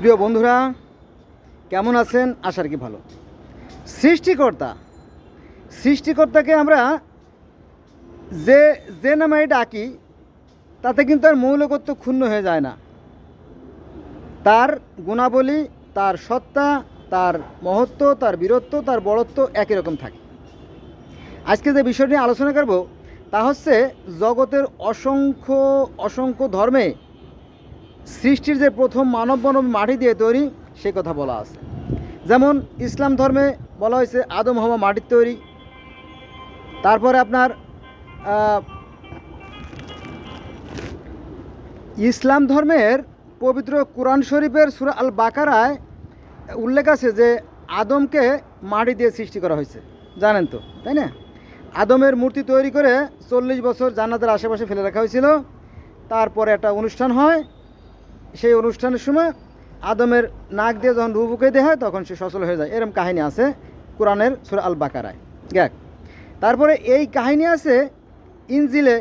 প্রিয় বন্ধুরা, কেমন আছেন? আশার কি ভালো। সৃষ্টিকর্তা, সৃষ্টিকর্তাকে আমরা যে যে নামে ডাকি তাতে কিন্তু আর মৌলিকত্ব ক্ষুণ্ণ হয়ে যায় না। তার গুণাবলী, তার সত্তা, তার মহত্ব, তার বীরত্ব, তার বড়ত্ব একই রকম থাকে। আজকে যে বিষয় নিয়ে আলোচনা করব, তা হচ্ছে জগতের অসংখ্য অসংখ্য ধর্মে সৃষ্টির যে প্রথম মানব মানব মাটি দিয়ে তৈরি, সে কথা বলা আছে। যেমন ইসলাম ধর্মে বলা হয়েছে, আদম হওয়া মাটির তৈরি। তারপরে আপনার ইসলাম ধর্মের পবিত্র কোরআন শরীফের সুরা আল বাকারায় উল্লেখ আছে যে, আদমকে মাটি দিয়ে সৃষ্টি করা হয়েছে। জানেন তো, তাই না? আদমের মূর্তি তৈরি করে চল্লিশ বছর জান্নাতের আশেপাশে ফেলে রাখা হয়েছিল। তারপরে একটা অনুষ্ঠান হয় সেই অনুষ্ঠানের সময় আদমের নাক দিয়ে যখন রু বুকে দেওয়া হয়, তখন সে সচল হয়ে যায়। এরকম কাহিনী আছে কোরআনের সুরা আল বাকারায় গ্যাক তারপরে এই কাহিনী আছে ইনজিলে।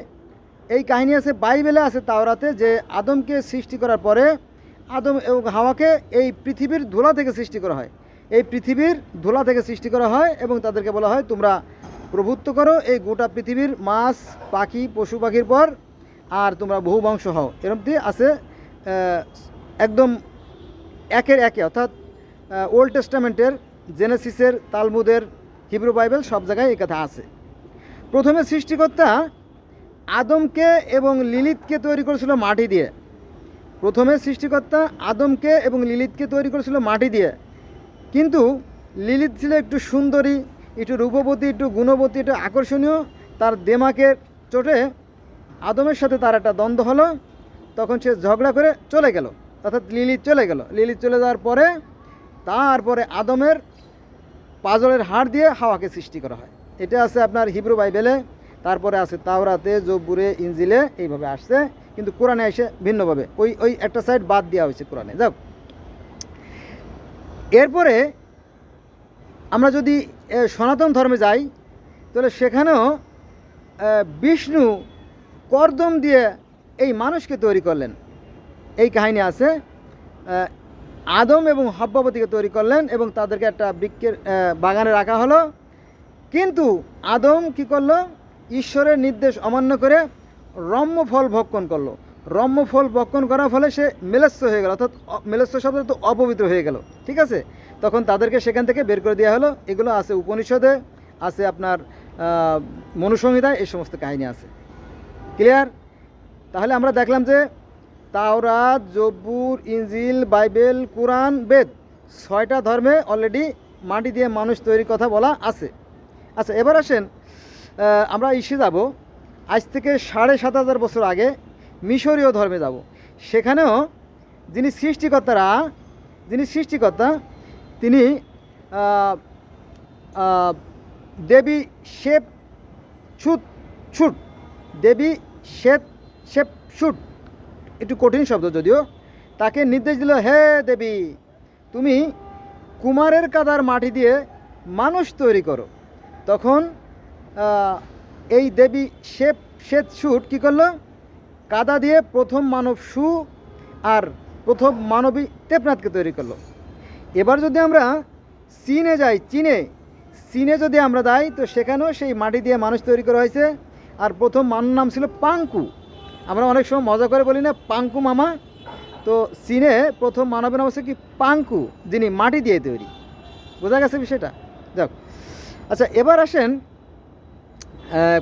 এই কাহিনী আছে বাইবেলে আছে তাওরাতে যে আদমকে সৃষ্টি করার পরে আদম এবং হাওয়াকে এই পৃথিবীর ধুলা থেকে সৃষ্টি করা হয়। এই পৃথিবীর ধুলা থেকে সৃষ্টি করা হয় এবং তাদেরকে বলা হয়, তোমরা প্রভুত্ব করো এই গোটা পৃথিবীর মাছ, পাখি পশু পাখির পর, আর তোমরা বহু বংশ হও। এরকমটি আছে একদম একের একে, অর্থাৎ ওল্ড টেস্টামেন্টের জেনেসিসের তালমুদের হিব্রু বাইবেল সব জায়গায় এই কথা আছে। প্রথমে সৃষ্টিকর্তা আদমকে এবং লিলিতকে তৈরি করেছিল মাটি দিয়ে। প্রথমে সৃষ্টিকর্তা আদমকে এবং লিলিতকে তৈরি করেছিল মাটি দিয়ে। কিন্তু লিলিত ছিল একটু সুন্দরী, একটু রূপবতী, একটু গুণবতী, একটু আকর্ষণীয়। তার দেমাকের চোটে আদমের সাথে তার একটা দ্বন্দ্ব হলো। তখন সে ঝগড়া করে চলে গেল। অর্থাৎ লিলিত চলে গেল। লিলিত চলে যাওয়ার পরে তারপরে আদমের পাজলের হাড় দিয়ে হাওয়াকে সৃষ্টি করা হয়। এটা আছে আপনার হিব্রু বাইবেলে, তারপরে আছে তাওরাতে, জব্বুরে ইঞ্জিলে এইভাবে আসছে। কিন্তু কোরআনে এসে ভিন্নভাবে ওই ওই একটা সাইড বাদ দেওয়া হয়েছে কোরআনে। যাক এরপরে আমরা যদি সনাতন ধর্মে যাই, তাহলে সেখানেও বিষ্ণু কর্দম দিয়ে এই মানুষকে তৈরি করলেন। এই কাহিনী আছে আদম এবং হব্বাবতীকে তৈরি করলেন এবং তাদেরকে একটা বৃক্ষের বাগানে রাখা হলো। কিন্তু আদম কি করল? ঈশ্বরের নির্দেশ অমান্য করে রম্য ফল ভক্ষণ করল। রম্য ফল ভক্ষণ করার ফলে সে মেলেস্য হয়ে গেল, অর্থাৎ মেলেস্য শব্দ তো অপবিত্র হয়ে গেল, ঠিক আছে? তখন তাদেরকে সেখান থেকে বের করে দেওয়া হলো। এগুলো আছে উপনিষদে, আছে আপনার মনুসংহিতায়, এই সমস্ত কাহিনী আছে। ক্লিয়ার তাহলে আমরা দেখলাম যে তাওরাত জব্বুর ইঞ্জিল বাইবেল, কোরআন, বেদ, ছয়টা ধর্মে অলরেডি মাটি দিয়ে মানুষ তৈরির কথা বলা আছে। আচ্ছা এবার আসেন আমরা ইসে যাব। আজ থেকে সাড়ে সাত হাজার বছর আগে মিশরীয় ধর্মে যাব। সেখানেও যিনি সৃষ্টিকর্তারা, যিনি সৃষ্টিকর্তা, তিনি দেবী শেপ ছুট ছুট, দেবী শ্বেত শেপ শুট। একটু কঠিন শব্দ যদিও। তাকে নির্দেশ দিল, হে দেবী, তুমি কুমারের কাদার মাটি দিয়ে মানুষ তৈরি করো। তখন এই দেবী শেপ শ্বেত শুট কী করল? কাদা দিয়ে প্রথম মানব সু আর প্রথম মানবী দেবনাথকে তৈরি করল। এবার যদি আমরা চীনে যাই, চীনে চীনে যদি আমরা যাই, তো সেখানেও সেই মাটি দিয়ে মানুষ তৈরি করা হয়েছে। আর প্রথম মানুষ নাম ছিল পাঙ্কু। আমরা অনেক সময় মজা করে বলি না, পাঙ্কু মামা। তো চীনে প্রথম মানবের নাম হচ্ছে কি পাঙ্কু, যিনি মাটি দিয়ে তৈরি। বোঝা গেছে বিষয়টা? যাক। আচ্ছা এবার আসেন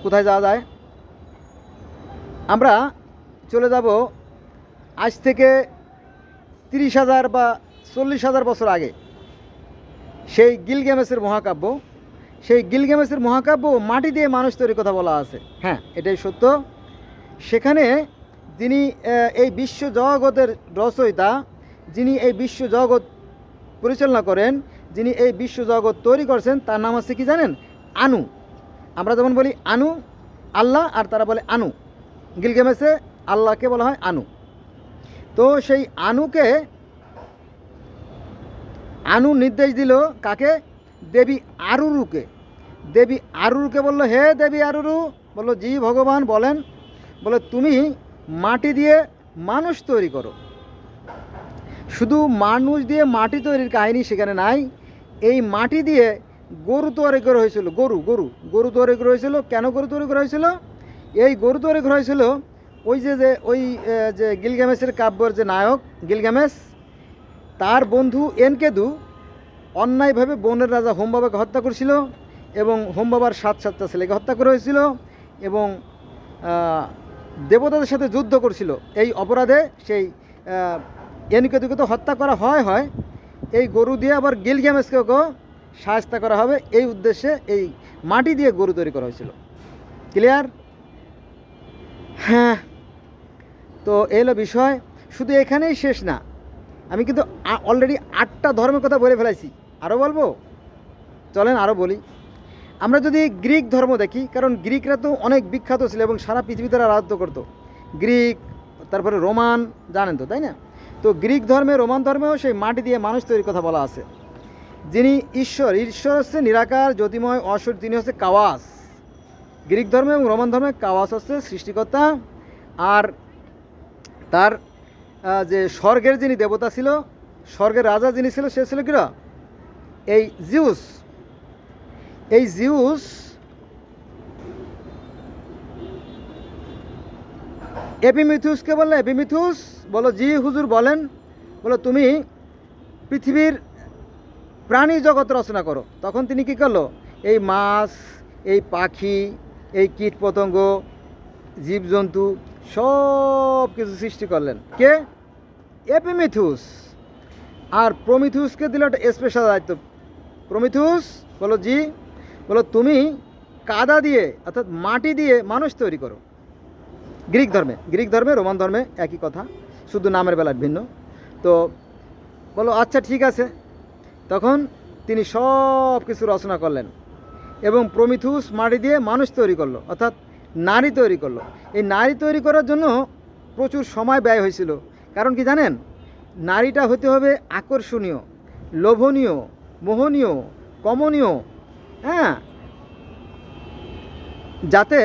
কোথায় যাওয়া যায়? আমরা চলে যাব আজ থেকে তিরিশ হাজার বা চল্লিশ হাজার বছর আগে। সেই গিলগেমেসের মহাকাব্য। সেই গিলগেমেসের মহাকাব্য মাটি দিয়ে মানুষ তৈরির কথা বলা আছে। হ্যাঁ এটাই সত্য। সেখানে যিনি এই বিশ্ব জগতের রচয়িতা, যিনি এই বিশ্ব জগৎ পরিচালনা করেন, যিনি এই বিশ্ব জগৎ তৈরি করছেন, তার নাম হচ্ছে কি জানেন? আনু। আমরা যেমন বলি আনু, আল্লাহ, আর তারা বলে আনু। গিলগেমেসে আল্লাহকে বলা হয় আনু। তো সেই আনুকে আনু নির্দেশ দিল কাকে? দেবী আরুরুকে। দেবী আরুরুকে বলল, হে দেবী আরুরু, বলল, জি ভগবান বলেন বলে, তুমি মাটি দিয়ে মানুষ তৈরি করো। শুধু মানুষ দিয়ে মাটি তৈরির কাহিনী সেখানে নাই। এই মাটি দিয়ে গরু তৈরি করা হয়েছিল। গরু গরু গরু তৈরি করা হয়েছিল। কেন গরু তৈরি করা হয়েছিল? এই গরু তৈরি করা হয়েছিল ওই যে যে, ওই যে গিলগামেসের কাব্যর যে নায়ক গিলগামেস তার বন্ধু এনকেদু অন্যায়ভাবে বনের রাজা হোম বাবাকে হত্যা করেছিল এবং হোম বাবার সাত সাতটা ছেলেকে হত্যা করা হয়েছিল এবং দেবতাদের সাথে যুদ্ধ করছিল। এই অপরাধে সেই এনকেতুকে তো হত্যা করা হয় হয়। এই গরু দিয়ে আবার গিলগ্যামেসকেও সাহায্য করা হবে। এই উদ্দেশ্যে এই মাটি দিয়ে গরু তৈরি করা হয়েছিল। ক্লিয়ার হ্যাঁ। তো এই হলো বিষয়, শুধু এখানেই শেষ না। আমি কিন্তু অলরেডি আটটা ধর্মের কথা বলে ফেলাইছি। আরও বলব? চলেন আরও বলি। আমরা যদি গ্রিক ধর্ম দেখি, কারণ গ্রিকরা তো অনেক বিখ্যাত ছিল এবং সারা পৃথিবী তারা রাজত্ব করতো। গ্রিক, তারপরে রোমান, জানেন তো, তাই না? তো গ্রিক ধর্মে, রোমান ধর্মেও সেই মাটি দিয়ে মানুষ তৈরির কথা বলা আছে। যিনি ঈশ্বর ঈশ্বর হচ্ছে নিরাকার, জ্যোতিময় অশ্বর তিনি হচ্ছে কাওয়াস। গ্রিক ধর্মে এবং রোমান ধর্মে কাওয়াস হচ্ছে সৃষ্টিকর্তা আর তার যে স্বর্গের যিনি দেবতা ছিল, স্বর্গের রাজা যিনি ছিল, সে ছিল কিরা এই জিউস। এই জিউস এপিমিথুসকে বললে, এপিমিথুস? বলো, জি, হুজুর বলেন। বলো, তুমি পৃথিবীর প্রাণী জগৎ রচনা করো। তখন তিনি কি করল? এই মাছ, এই পাখি, এই কীট পতঙ্গ, জীবজন্তু সব কিছু সৃষ্টি করলেন। কে? এপিমিথুস। আর প্রমিথুসকে দিল একটা স্পেশাল দায়িত্ব। প্রমিথুস? বলো, জি। বলো, তুমি কাদা দিয়ে, অর্থাৎ মাটি দিয়ে মানুষ তৈরি করো। গ্রিক ধর্মে গ্রিক ধর্মে, রোমান ধর্মে একই কথা, শুধু নামের বেলায় ভিন্ন। তো বলো আচ্ছা ঠিক আছে। তখন তিনি সব কিছু রচনা করলেন এবং প্রমিথুস মাটি দিয়ে মানুষ তৈরি করল, অর্থাৎ নারী তৈরি করল। এই নারী তৈরি করার জন্য প্রচুর সময় ব্যয় হয়েছিল। কারণ কি জানেন? নারীটা হতে হবে আকর্ষণীয়, লোভনীয়, মোহনীয়, কমনীয় হ্যাঁ। যাতে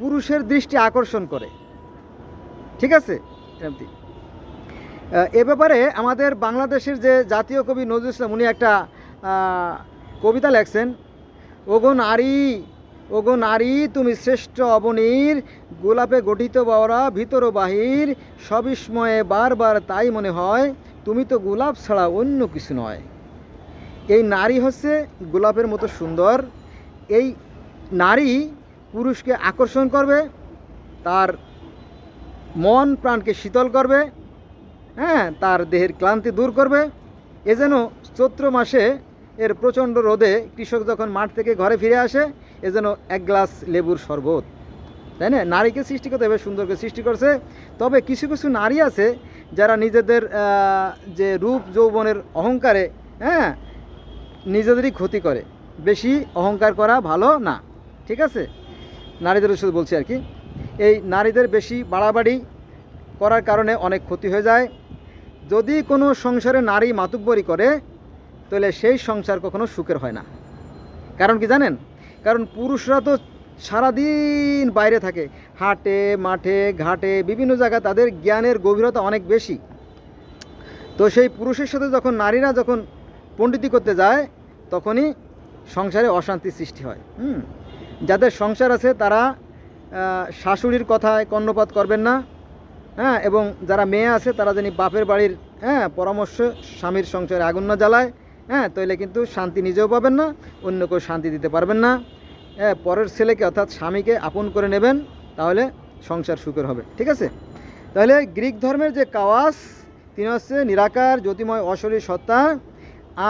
পুরুষের দৃষ্টি আকর্ষণ করে। ঠিক আছে। এ ব্যাপারে আমাদের বাংলাদেশের যে জাতীয় কবি নজরুল ইসলাম, উনি একটা কবিতা লেখছেন, ওগো নারী ওগো নারী, তুমি শ্রেষ্ঠ অবনীর, গোলাপে গঠিত বাওরা ভিতর বাহির, সবিস্ময়ে বারবার তাই মনে হয়, তুমি তো গোলাপ ছাড়া অন্য কিছু নয়। এই নারী হচ্ছে গোলাপের মতো সুন্দর। এই নারী পুরুষকে আকর্ষণ করবে, তার মন প্রাণকে শীতল করবে হ্যাঁ তার দেহের ক্লান্তি দূর করবে। এ যেন চৈত্র মাসে এর প্রচণ্ড রোদে কৃষক যখন মাঠ থেকে ঘরে ফিরে আসে, এ যেন এক গ্লাস লেবুর শরবত। তাই না? নারীকে সৃষ্টি করতে হবে, সুন্দরকে সৃষ্টি করছে। তবে কিছু কিছু নারী আছে যারা নিজেদের যে রূপ যৌবনের অহংকারে হ্যাঁ নিজেদেরই ক্ষতি করে। বেশি অহংকার করা ভালো না, ঠিক আছে? নারীদের শুধু বলছি আর কি। এই নারীদের বেশি বাড়াবাড়ি করার কারণে অনেক ক্ষতি হয়ে যায়। যদি কোনো সংসারে নারী মাতুব্বরি করে, তাহলে সেই সংসার কখনো সুখের হয় না। কারণ কি জানেন? কারণ পুরুষরা তো সারাদিন বাইরে থাকে। হাটে, মাঠে, ঘাটে, বিভিন্ন জায়গায় তাদের জ্ঞানের গভীরতা অনেক বেশি। তো সেই পুরুষের সাথে যখন নারীরা যখন পণ্ডিতি করতে যায় তখনই সংসারে অশান্তি সৃষ্টি হয়, হুম? যাদের সংসার আছে তারা শাশুড়ির কথায় কর্ণপাত করবেন না হ্যাঁ? এবং যারা মেয়ে আছে তারা জানি বাপের বাড়ির হ্যাঁ? পরামর্শ স্বামীর সংসারে আগুন না জ্বালায় হ্যাঁ? তাইলে কিন্তু শান্তি নিজেও পাবেন না, অন্য কেউ শান্তি দিতে পারবেন না। হ্যাঁ পরের ছেলেকে অর্থাৎ স্বামীকে আপন করে নেবেন, তাহলে সংসার সুখের হবে, ঠিক আছে? তাহলে গ্রিক ধর্মের যে কাওয়াস, তিনি হচ্ছে নিরাকার, জ্যোতিময়, অশরীর, সত্তা,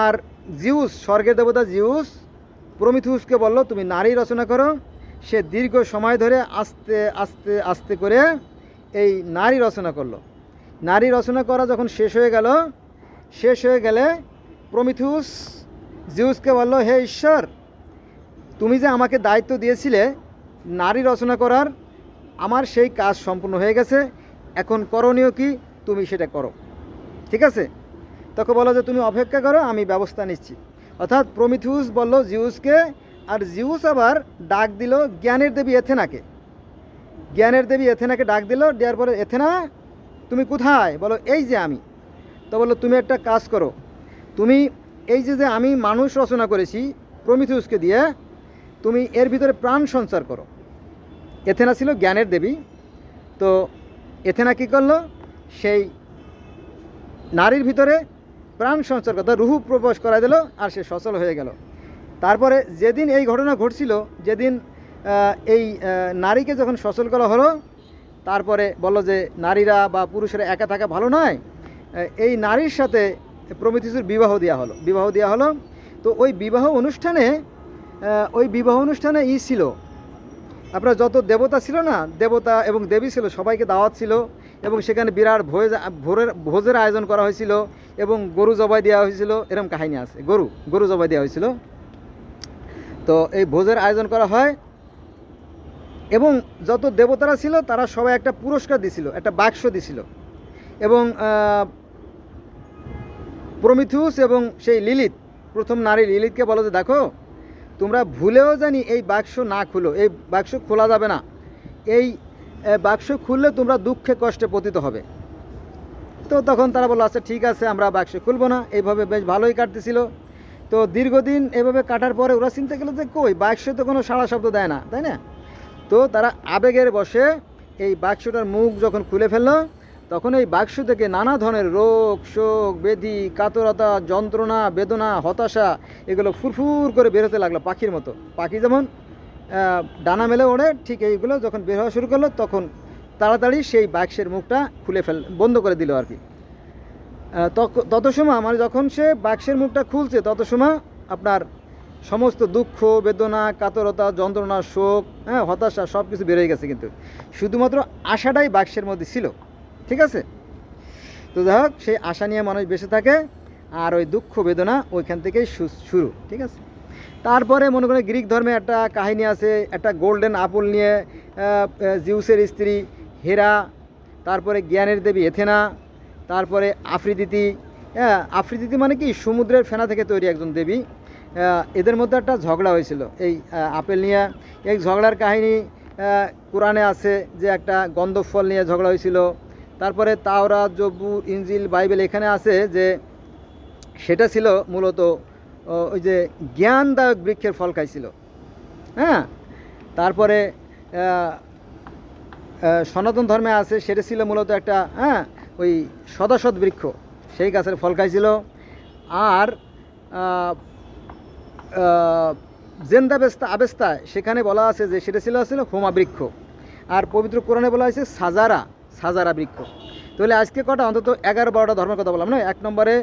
আর জিউস, স্বর্গের দেবতা জিউস প্রমিথুসকে বলল, তুমি নারী রচনা করো। সে দীর্ঘ সময় ধরে আস্তে আস্তে আস্তে করে এই নারী রচনা করল। নারী রচনা করা যখন শেষ হয়ে গেল, শেষ হয়ে গেলে প্রমিথুস জিউসকে বলল, হে ঈশ্বর, তুমি যে আমাকে দায়িত্ব দিয়েছিলে নারী রচনা করার, আমার সেই কাজ সম্পূর্ণ হয়ে গেছে। এখন করণীয় কি? তুমি সেটা করো। ঠিক আছে? তখন বলো যে তুমি অপেক্ষা করো, আমি ব্যবস্থা নিচ্ছি। অর্থাৎ প্রমিথুস বলল জিউসকে, আর জিউস আবার ডাক দিল জ্ঞানের দেবী এথেনাকে। জ্ঞানের দেবী এথেনাকে ডাক দিল, দেওয়ার পরে এথেনা, তুমি কোথায়? বলো, এই যে আমি। তো বলল, তুমি একটা কাজ করো। তুমি এই যে যে আমি মানুষ রচনা করেছি প্রমিথিউসকে দিয়ে, তুমি এর ভিতরে প্রাণ সঞ্চার করো। এথেনা ছিল জ্ঞানের দেবী। তো এথেনা কী করল? সেই নারীর ভিতরে প্রাণ সঞ্চার কথা রুহু প্রবেশ করাই দিল, আর সে সচল হয়ে গেল। তারপরে যেদিন এই ঘটনা ঘটছিল, যেদিন এই নারীকে যখন সচল করা হলো, তারপরে বলল যে নারীরা বা পুরুষেরা একা থাকা ভালো নয় এই নারীর সাথে প্রমিথিসুর বিবাহ দেওয়া হলো, বিবাহ দেওয়া হলো। তো ওই বিবাহ অনুষ্ঠানে ওই বিবাহ অনুষ্ঠানে ই ছিল আপনার যত দেবতা ছিল না দেবতা এবং দেবী ছিল সবাইকে দাওয়াত ছিল এবং সেখানে বিরাট ভোজ ভোরের ভোজের আয়োজন করা হয়েছিল এবং গরু জবাই দেওয়া হয়েছিল এরকম কাহিনী আছে। গরু গরু জবাই দেওয়া হয়েছিল। তো এই ভোজের আয়োজন করা হয় এবং যত দেবতারা ছিল তারা সবাই একটা পুরস্কার দিছিল একটা বাক্স দিছিল। এবং আহ, প্রমিথিউস এবং সেই লিলিত প্রথম নারী লিলিতকে বলো যে দেখো তোমরা ভুলেও জানি এই বাক্স না খুলো, এই বাক্স খোলা যাবে না। এই বাক্স খুললে তোমরা দুঃখে কষ্টে পতিত হবে। তো তখন তারা বলল আচ্ছা ঠিক আছে, আমরা বাক্স খুলবো না। এইভাবে বেশ ভালোই কাটতেছিল। তো দীর্ঘদিন এভাবে কাটার পরে ওরা চিন্তা করল যে, কই, বাক্স তো কোনো সাড়া শব্দ দেয় না, তাই না? তো তারা আবেগের বসে এই বাক্সটার মুখ যখন খুলে ফেলল তখন এই বাক্স থেকে নানা ধরনের রোগ, শোক বেধি কাতরতা, যন্ত্রণা, বেদনা, হতাশা এগুলো ফুরফুর করে বেরোতে লাগল পাখির মতো। পাখি যেমন ডানা মেলে ওড়ে, ঠিক এইগুলো যখন বের হওয়া শুরু করল তখন তাড়াতাড়ি সেই বাক্সের মুখটা খুলে ফেল, বন্ধ করে দিল আর কি তত সময় মানে যখন সে বাক্সের মুখটা খুলছে তত সময় আপনার সমস্ত দুঃখ, বেদনা, কাতরতা, যন্ত্রণা, শোক হ্যাঁ হতাশা সব কিছু বেরোয় গেছে কিন্তু। শুধুমাত্র আশাটাই বাক্সের মধ্যে ছিল। ঠিক আছে? তো যাই হোক, সেই আশা নিয়ে মানুষ বেঁচে থাকে আর ওই দুঃখ বেদনা ওইখান থেকেই শুরু, ঠিক আছে? তারপরে মনে করেন গ্রিক ধর্মে একটা কাহিনী আছে, একটা গোল্ডেন আপল নিয়ে জিউসের স্ত্রী হেরা, তারপরে জ্ঞানের দেবী এথেনা, তারপরে আফ্রিদিতি হ্যাঁ আফ্রিদিতি মানে কি? সমুদ্রের ফেনা থেকে তৈরি একজন দেবী। এদের মধ্যে একটা ঝগড়া হয়েছিল। এই আপেল নিয়ে। এই ঝগড়ার কাহিনী কোরআনে আছে যে একটা গন্ধ ফল নিয়ে ঝগড়া হয়েছিল। তারপরে তাওরা জব্বুর ইঞ্জিল বাইবেল এখানে আছে যে সেটা ছিল মূলত ওই যে জ্ঞানদায়ক বৃক্ষের ফল খাইছিল। হ্যাঁ? তারপরে সনাতন ধর্মে আছে, সেটা ছিল মূলত একটা হ্যাঁ ওই সদাসৎ বৃক্ষ, সেই গাছের ফল খাইছিল। আর জেন্দাবেস্তা, আবেস্তায়, সেখানে বলা আছে যে সেটা ছিল ছিল হোমা বৃক্ষ। আর পবিত্র কোরআনে বলা হয়েছে সাজারা। সাজারা বৃক্ষ। তাহলে আজকে কটা? অন্তত এগারো বারোটা ধর্মের কথা বললাম না? এক নম্বরে